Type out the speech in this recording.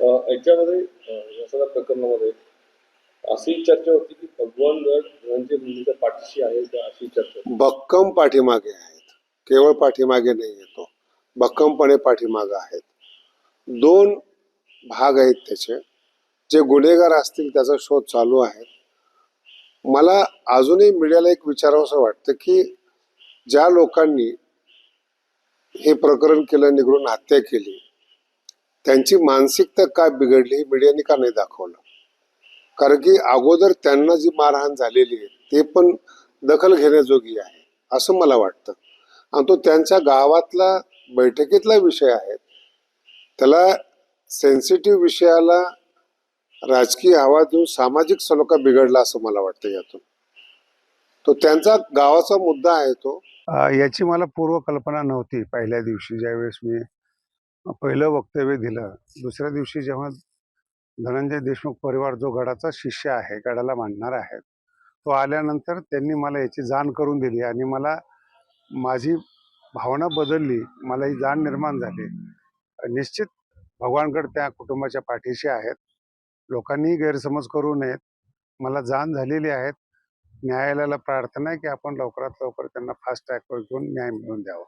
याच्यामध्ये या सगळ्या प्रकरणामध्ये अशी चर्चा होती की भगवान गड धनंजय मुंडेच्या पाठीशी आहे का अशी चर्चा भक्कम पाठीमागे आहेत. केवळ पाठीमागे नाही येतो भक्कमपणे पाठीमागे आहेत. दोन भाग आहेत त्याचे. जे गुन्हेगार असतील त्याचा शोध चालू आहे. मला अजूनही मीडियाला एक विचारावंसं वाटतं की ज्या लोकांनी हे प्रकरण केलं निघून हत्या केली त्यांची मानसिकता काय बिघडली हे मीडियाने का नाही दाखवलं? कारण की अगोदर त्यांना जी मारहाण झालेली आहे ते पण दखल घेण्याजोगी आहे असं मला वाटतं. आणि तो त्यांच्या गावातला बैठकीतला विषय आहे. त्याला सेन्सिटिव्ह विषयाला राजकीय हवा देऊन सामाजिक सलोखा बिघडला असं मला वाटतं यातून. तो त्यांचा गावाचा मुद्दा आहे तो. याची मला पूर्वकल्पना नव्हती पहिल्या दिवशी. ज्यावेळेस मी पहिलं वक्तव्य दिलं. दुसऱ्या दिवशी जेव्हा धनंजय देशमुख परिवार जो गडाचा शिष्य आहे गडाला मांडणार आहे तो आल्यानंतर त्यांनी मला याची जाण करून दिली आणि मला माझी भावना बदलली. मला ही जाण निर्माण झाली. निश्चित भगवानगड त्या कुटुंबाच्या पाठीशी आहेत. लोकांनी गैरसमज करू नयेत. मला जाण झालेली आहेत. न्यायालयाला प्रार्थना आहे की आपण लवकरात लवकर त्यांना फास्ट ट्रॅकवर घेऊन न्याय मिळवून द्यावा.